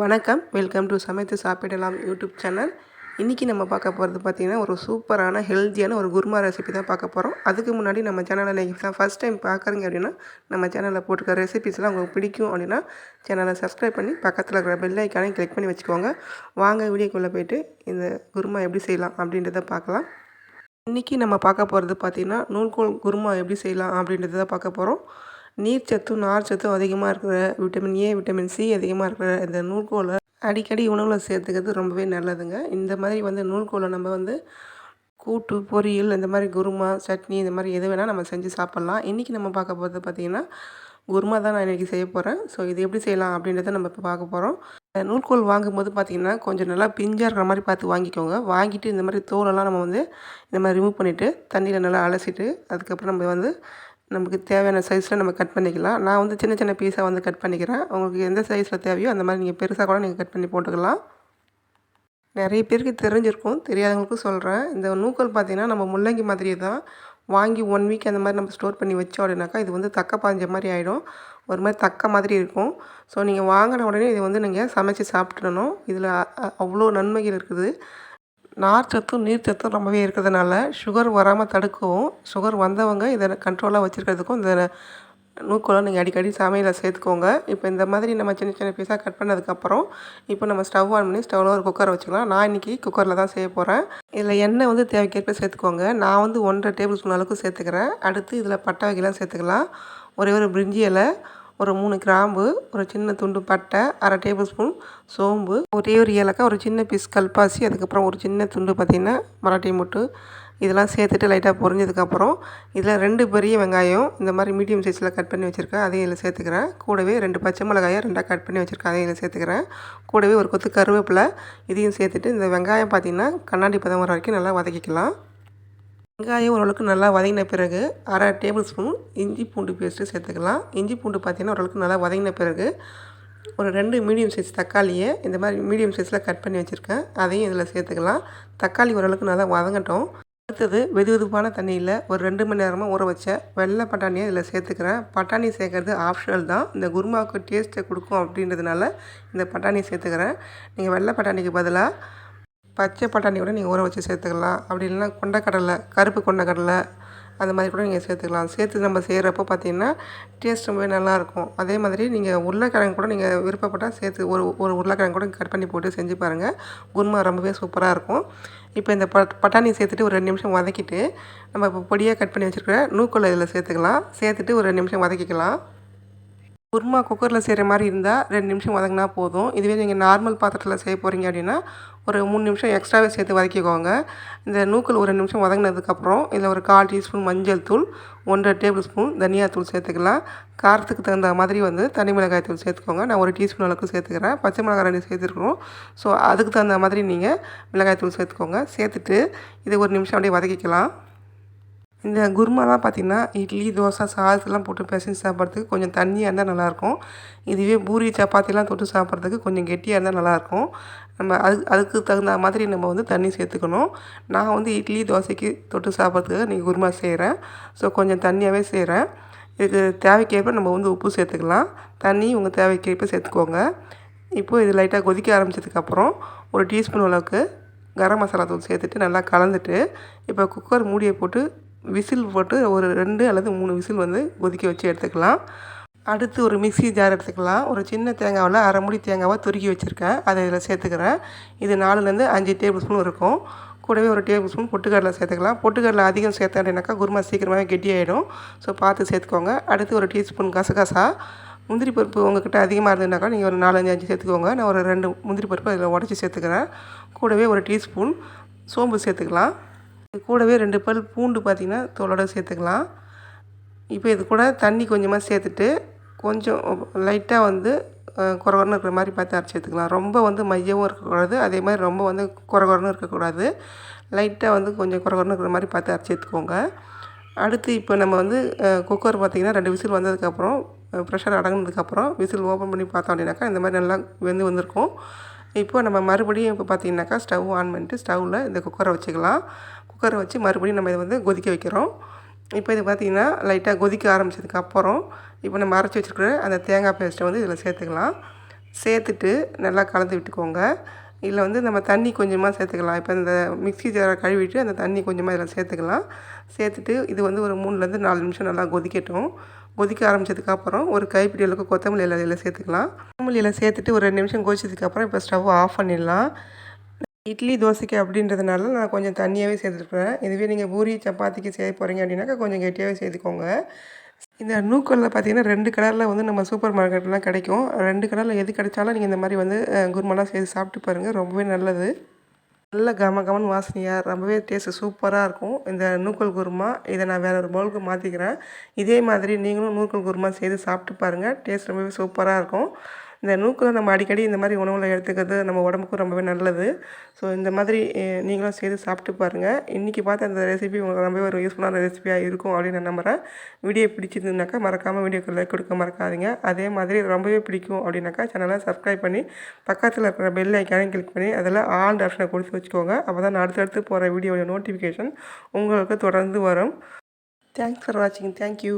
வணக்கம். Welcome to சமைத்து சாப்பிடலாம் யூடியூப் சேனல். இன்றைக்கி நம்ம பார்க்க போகிறது பார்த்திங்கன்னா ஒரு சூப்பரான ஹெல்த்தியான ஒரு குருமா ரெசிபி தான் பார்க்க போகிறோம் அதுக்கு முன்னாடி நம்ம சேனலை நீங்கள் தான் ஃபஸ்ட் டைம் பார்க்குறீங்க அப்படின்னா நம்ம சேனலில் போட்டுக்கிற ரெசிபிஸ்லாம் உங்களுக்கு பிடிக்கும் அப்படின்னா சேனலை சப்ஸ்கிரைப் பண்ணி பக்கத்தில் இருக்கிற பெல் ஐக்கானே கிளிக் பண்ணி வச்சுக்கோங்க. வாங்க வீடியோக்குள்ளே போயிட்டு இந்த குருமா எப்படி செய்யலாம் அப்படின்றத பார்க்கலாம். இன்றைக்கி நம்ம பார்க்க போகிறது பார்த்திங்கன்னா நூல்கோல் குருமா எப்படி செய்யலாம் அப்படின்றத பார்க்க போகிறோம் நீர்ச்சத்தும் நார்ச்சத்தும் அதிகமாக இருக்கிற விட்டமின் ஏ விட்டமின் சி அதிகமாக இருக்கிற இந்த நூல்கோலை அடிக்கடி உணவில் சேர்த்துக்கிறது ரொம்பவே நல்லதுங்க. இந்த மாதிரி வந்து நூல்கோலை நம்ம வந்து கூட்டு பொரியல் இந்த மாதிரி குருமா சட்னி இந்த மாதிரி எது வேணால் நம்ம செஞ்சு சாப்பிட்லாம். இன்றைக்கி நம்ம பார்க்க போகிறது பார்த்திங்கன்னா குருமா தான் நான் இன்றைக்கி செய்ய போகிறேன் ஸோ இது எப்படி செய்யலாம் அப்படின்றத நம்ம இப்போ பார்க்க போகிறோம் நூல்கோல் வாங்கும்போது பார்த்திங்கன்னா கொஞ்சம் நல்லா பிஞ்சாக இருக்கிற மாதிரி பார்த்து வாங்கிக்கோங்க. வாங்கிட்டு இந்த மாதிரி தோலெல்லாம் நம்ம வந்து இந்த மாதிரி ரிமூவ் பண்ணிவிட்டு தண்ணியில் நல்லா அலசிட்டு அதுக்கப்புறம் நம்ம வந்து நமக்கு தேவையான சைஸில் நம்ம கட் பண்ணிக்கலாம். நான் வந்து சின்ன சின்ன பீஸாக வந்து கட் பண்ணிக்கிறேன். உங்களுக்கு எந்த சைஸில் தேவையோ அந்த மாதிரி நீங்கள் பெருசாக கூட நீங்கள் கட் பண்ணி போட்டுக்கலாம். நிறைய பேருக்கு தெரிஞ்சிருக்கும். தெரியாதவங்களுக்கும் சொல்கிறேன் இந்த நூக்கல் பார்த்திங்கன்னா நம்ம முள்ளங்கி மாதிரியே தான் வாங்கி ஒன் வீக் அந்த மாதிரி நம்ம ஸ்டோர் பண்ணி வச்சோம் அப்படின்னாக்கா இது வந்து தக்க பாஞ்ச மாதிரி ஆகிடும் ஒரு மாதிரி தக்க மாதிரி இருக்கும். ஸோ நீங்கள் வாங்கின உடனே இதை வந்து நீங்கள் சமைச்சு சாப்பிட்டுடணும். இதில் அவ்வளோ நன்மைகள் இருக்குது. நார்ச்சத்தும் நீர்ச்சத்தும் ரொம்பவே இருக்கிறதுனால சுகர் வராமல் தடுக்கவும் சுகர் வந்தவங்க இதை கண்ட்ரோலாக வச்சுருக்கிறதுக்கும் இந்த நூக்கோலாம் நீங்கள் அடிக்கடி சமையலில் சேர்த்துக்கோங்க. இப்போ இந்த மாதிரி நம்ம சின்ன சின்ன பீஸாக கட் பண்ணதுக்கப்புறம் இப்போ நம்ம ஸ்டவ் ஆன் பண்ணி ஸ்டவ்வில் ஒரு குக்கரை வச்சுக்கலாம். நான் இன்றைக்கி குக்கரில் தான் செய்ய போகிறேன் இதில் எண்ணெய் வந்து தேவைக்கேற்ப சேர்த்துக்கோங்க. நான் வந்து ஒன்றரை டேபிள் ஸ்பூன் அளவுக்கு சேர்த்துக்கிறேன். அடுத்து இதில் பட்டை வகைலாம் சேர்த்துக்கலாம். ஒரே ஒரு பிரிஞ்சி இலை ஒரு மூணு கிராம்பு ஒரு சின்ன துண்டு பட்டை அரை டேபிள் ஸ்பூன் சோம்பு ஒரே ஒரு ஏலக்காய் ஒரு சின்ன பீஸ் கல்பாசி அதுக்கப்புறம் ஒரு சின்ன துண்டு பார்த்திங்கன்னா மராட்டி முட்டு. இதெல்லாம் சேர்த்துட்டு லைட்டாக பொரிஞ்சதுக்கப்புறம் இதில் ரெண்டு பெரிய வெங்காயம் இந்த மாதிரி மீடியம் சைஸில் கட் பண்ணி வச்சுருக்கேன். அதையும் இதில் சேர்த்துக்கிறேன். கூடவே ரெண்டு பச்சை மிளகாயை ரெண்டாக கட் பண்ணி வச்சுருக்கேன். அதையும் இதில் சேர்த்துக்கிறேன். கூடவே ஒரு கொத்து கருவேப்பிலை இதையும் சேர்த்துட்டு இந்த வெங்காயம் பார்த்திங்கன்னா கண்ணாடி பதம் வர வரைக்கும் நல்லா வதக்கிக்கலாம். வெங்காயம் ஓரளவுக்கு நல்லா வதங்கின பிறகு அரை டேபிள் ஸ்பூன் இஞ்சி பூண்டு பேஸ்ட்டு சேர்த்துக்கலாம். இஞ்சி பூண்டு பார்த்திங்கன்னா ஓரளவுக்கு நல்லா வதங்கின பிறகு ஒரு ரெண்டு மீடியம் சைஸ் தக்காளியை இந்த மாதிரி மீடியம் சைஸில் கட் பண்ணி வச்சுருக்கேன். அதையும் இதில் சேர்த்துக்கலாம். தக்காளி ஓரளவுக்கு நல்லா வதங்கட்டும். அடுத்தது வெது வெதுப்பான தண்ணியில் ஒரு ரெண்டு மணி நேரமாக ஊற வச்ச வெள்ளை பட்டாணியை இதில் சேர்த்துக்கிறேன். பட்டாணி சேர்க்குறது ஆப்ஷனல் தான். இந்த குருமாவுக்கு டேஸ்ட்டை கொடுக்கும் அப்படின்றதுனால இந்த பட்டாணி சேர்த்துக்கிறேன். நீங்கள் வெள்ளை பட்டாணிக்கு பதிலாக பச்சை பட்டாணி கூட நீங்கள் ஊற வச்சு சேர்த்துக்கலாம். அப்படி இல்லைன்னா கொண்டக்கடலை கருப்பு கொண்டக்கடலை அந்த மாதிரி கூட நீங்கள் சேர்த்துக்கலாம். சேர்த்து நம்ம செய்கிறப்போ பார்த்தீங்கன்னா டேஸ்ட் ரொம்பவே நல்லாயிருக்கும். அதே மாதிரி நீங்கள் உருளைக்கிழங்கு கூட நீங்கள் விருப்பப்பட்டால் சேர்த்து ஒரு ஒரு உருளைக்கிழங்கு கூட கட் பண்ணி போட்டு செஞ்சு பாருங்கள். குருமா ரொம்பவே சூப்பராக இருக்கும். இப்போ இந்த பட் பட்டாணி சேர்த்துட்டு ஒரு ரெண்டு நிமிஷம் வதக்கிட்டு நம்ம இப்போ பொடியாக கட் பண்ணி வச்சுருக்கிற நூக்கொல்லை இதில் சேர்த்துக்கலாம். சேர்த்துட்டு ஒரு ரெண்டு நிமிஷம் வதக்கிக்கலாம். குருமா குக்கரில் செய்கிற மாதிரி இருந்தால் ரெண்டு நிமிஷம் வதங்கினா போதும். இதுவே நீங்கள் நார்மல் பாத்திரத்தில் செய்ய போகிறீங்க அப்படின்னா ஒரு மூணு நிமிஷம் எக்ஸ்ட்ராவே சேர்த்து வதக்கிக்கோங்க. இந்த நூக்கல் ஒரு நிமிஷம் வதங்கினதுக்கப்புறம் இதில் ஒரு கால் டீஸ்பூன் மஞ்சள் தூள் ஒன்றரை டேபிள் ஸ்பூன் தனியாத்தூள் சேர்த்துக்கலாம். காரத்துக்கு தகுந்த மாதிரி வந்து தனி மிளகாய் தூள் சேர்த்துக்கோங்க. நான் ஒரு டீஸ்பூன் அளவுக்கு சேர்த்துக்கிறேன். பச்சை மிளகாய் ரெண்டு சேர்த்துருக்குறோம் ஸோ அதுக்கு தகுந்த மாதிரி நீங்கள் மிளகாய் தூள் சேர்த்துக்கோங்க. சேர்த்துட்டு இதை ஒரு நிமிஷம் அப்படியே வதக்கிக்கலாம். இந்த குருமாலாம் பார்த்திங்கன்னா இட்லி தோசை சாதத்தெல்லாம் போட்டு பிசைஞ்சு சாப்பிட்றதுக்கு கொஞ்சம் தண்ணியாக இருந்தால் நல்லாயிருக்கும். இதுவே பூரி சப்பாத்திலாம் தொட்டு சாப்பிட்றதுக்கு கொஞ்சம் கெட்டியாக இருந்தால் நல்லாயிருக்கும். நம்ம அது அதுக்கு தகுந்த மாதிரி நம்ம வந்து தண்ணி சேர்த்துக்கணும். நான் வந்து இட்லி தோசைக்கு தொட்டு சாப்பிட்றதுக்கு நீங்கள் குருமா செய்கிறேன் ஸோ கொஞ்சம் தண்ணியாகவே செய்கிறேன் இதுக்கு தேவைக்கேற்ப நம்ம வந்து உப்பு சேர்த்துக்கலாம். தண்ணி உங்கள் தேவைக்கேற்ப சேர்த்துக்கோங்க. இப்போது இது லைட்டாக கொதிக்க ஆரம்பித்ததுக்கப்புறம் ஒரு டீஸ்பூன் அளவுக்கு கரம் மசாலா தூள் சேர்த்துட்டு நல்லா கலந்துட்டு இப்போ குக்கர் மூடியை போட்டு விசில் போட்டு ஒரு ரெண்டு அல்லது மூணு விசில் வந்து கொதிக்க வச்சு எடுத்துக்கலாம். அடுத்து ஒரு மிக்சி ஜார் எடுத்துக்கலாம். ஒரு சின்ன தேங்காவில் அரை முடி தேங்காவை துருக்கி வச்சுருக்கேன். அதை இதில் சேர்த்துக்கிறேன். இது நாலுலேருந்து அஞ்சு டேபிள் ஸ்பூன் இருக்கும். கூடவே ஒரு டேபிள் ஸ்பூன் பொட்டுக்கடலை சேர்த்துக்கலாம். பொட்டுக்கடலை அதிகம் சேர்த்தாண்டினாக்கா குருமா சீக்கிரமாகவே கெட்டியாயிடும். ஸோ பார்த்து சேர்த்துக்கோங்க. அடுத்து ஒரு டீஸ்பூன் கசகசா. முந்திரி பருப்பு உங்கள்கிட்ட அதிகமாக இருந்ததுனாக்கா நீங்கள் ஒரு நாலஞ்சு அஞ்சு சேர்த்துக்கோங்க. நான் ஒரு ரெண்டு முந்திரி பருப்பு அதில் உடச்சி சேர்த்துக்கிறேன். கூடவே ஒரு டீஸ்பூன் சோம்பு சேர்த்துக்கலாம். இது கூடவே ரெண்டு பல் பூண்டு பார்த்திங்கன்னா தோலோட சேர்த்துக்கலாம். இப்போ இது கூட தண்ணி கொஞ்சமாக சேர்த்துட்டு கொஞ்சம் லைட்டாக வந்து குறகுறன்னு இருக்கிற மாதிரி பார்த்து அரைச்சி எடுத்துக்கலாம். ரொம்ப வந்து மையவும் இருக்கக்கூடாது. அதே மாதிரி ரொம்ப வந்து குறகுறன்னு இருக்கக்கூடாது. லைட்டாக வந்து கொஞ்சம் குறகுறன்னு இருக்கிற மாதிரி பார்த்து அரைச்சி எடுத்துக்கோங்க. அடுத்து இப்போ நம்ம வந்து குக்கர் பார்த்திங்கன்னா ரெண்டு விசில் வந்ததுக்கப்புறம் ப்ரெஷர் அடங்கினதுக்கப்புறம் விசில் ஓப்பன் பண்ணி பார்த்தோம் அப்படின்னாக்கா இந்த மாதிரி நல்லா வெந்து வந்திருக்கும். இப்போ நம்ம மறுபடியும் இப்போ பார்த்திங்கனாக்கா ஸ்டவ் ஆன் பண்ணிட்டு ஸ்டவ்வில் இந்த குக்கரை வச்சுக்கலாம். குக்கரை வச்சு மறுபடியும் நம்ம இதை வந்து கொதிக்க வைக்கிறோம். இப்போ இது பார்த்திங்கன்னா லைட்டாக கொதிக்க ஆரம்பித்ததுக்கப்புறம் இப்போ நம்ம அரைச்சி வச்சுருக்கிற அந்த தேங்காய் பேஸ்ட்டை வந்து இதில் சேர்த்துக்கலாம். சேர்த்துட்டு நல்லா கலந்து விட்டுக்கோங்க. இதில் வந்து நம்ம தண்ணி கொஞ்சமாக சேர்த்துக்கலாம். இப்போ இந்த மிக்ஸி ஜாரை கழுவிட்டு அந்த தண்ணி கொஞ்சமாக இதில் சேர்த்துக்கலாம். சேர்த்துட்டு இது வந்து ஒரு மூணுலேருந்து நாலு நிமிஷம் நல்லா கொதிக்கட்டும். கொதிக்க ஆரம்பித்ததுக்கப்புறம் ஒரு கைப்பிடி அளவுக்கு கொத்தமல்லி இலை இதில் சேர்த்துக்கலாம். கொத்தமல்லி இலை சேர்த்துட்டு ஒரு ரெண்டு நிமிஷம் கொதிச்சதுக்கப்புறம் இப்போ ஸ்டவ் ஆஃப் பண்ணிடலாம். இட்லி தோசைக்கு அப்படின்றதுனால நான் கொஞ்சம் தண்ணியாகவே சேர்த்துருக்குறேன் இதுவே நீங்கள் பூரி சப்பாத்திக்கு செய்ய போகிறீங்க அப்படின்னாக்கா கொஞ்சம் கெட்டியாகவே சேர்த்துக்கோங்க. இந்த நூக்கல்ல பார்த்தீங்கன்னா ரெண்டு கலரில் வந்து நம்ம சூப்பர் மார்க்கெட்லாம் கிடைக்கும். ரெண்டு கலரில் எது கிடைச்சாலும் நீங்கள் இந்த மாதிரி வந்து குருமெல்லாம் குருமாலாம் செய்து சாப்பிட்டு பாருங்கள் ரொம்பவே நல்லது. நல்ல கம கமன் வாசனையாக ரொம்பவே டேஸ்ட்டு சூப்பராக இருக்கும். இந்த நூக்கல் குருமா. இதை நான் வேறு ஒரு பவுலுக்கு மாற்றிக்கிறேன் இதே மாதிரி நீங்களும் நூக்கல் குருமா செய்து சாப்பிட்டு பாருங்கள் டேஸ்ட் ரொம்பவே சூப்பராக இருக்கும். இந்த நூக்கலை நம்ம அடிக்கடி இந்த மாதிரி உணவில் எடுத்துக்கிறது நம்ம உடம்புக்கும் ரொம்பவே நல்லது. ஸோ இந்த மாதிரி நீங்களும் செய்து சாப்பிட்டு பாருங்கள் இன்றைக்கி பார்த்த அந்த ரெசிபி உங்களுக்கு ரொம்பவே ஒரு யூஸ்ஃபுல்லான ரெசிபியாக இருக்கும் அப்படின்னு நான் நம்புகிறேன் வீடியோ பிடிச்சிருந்துனாக்கா மறக்காமல் வீடியோக்கு லைக் கொடுக்க மறக்காதீங்க. அதே மாதிரி ரொம்பவே பிடிக்கும் அப்படின்னாக்கா சேனலை சப்ஸ்கிரைப் பண்ணி பக்கத்தில் இருக்கிற பெல் ஐக்கானே கிளிக் பண்ணி அதில் ஆல் ஆப்ஷனை கொடுத்து வச்சுக்கோங்க. அப்போ தான் நான் அடுத்தடுத்து போகிற வீடியோட நோட்டிஃபிகேஷன் உங்களுக்கு தொடர்ந்து வரும். தேங்க்ஸ் ஃபார் வாட்சிங் தேங்க்யூ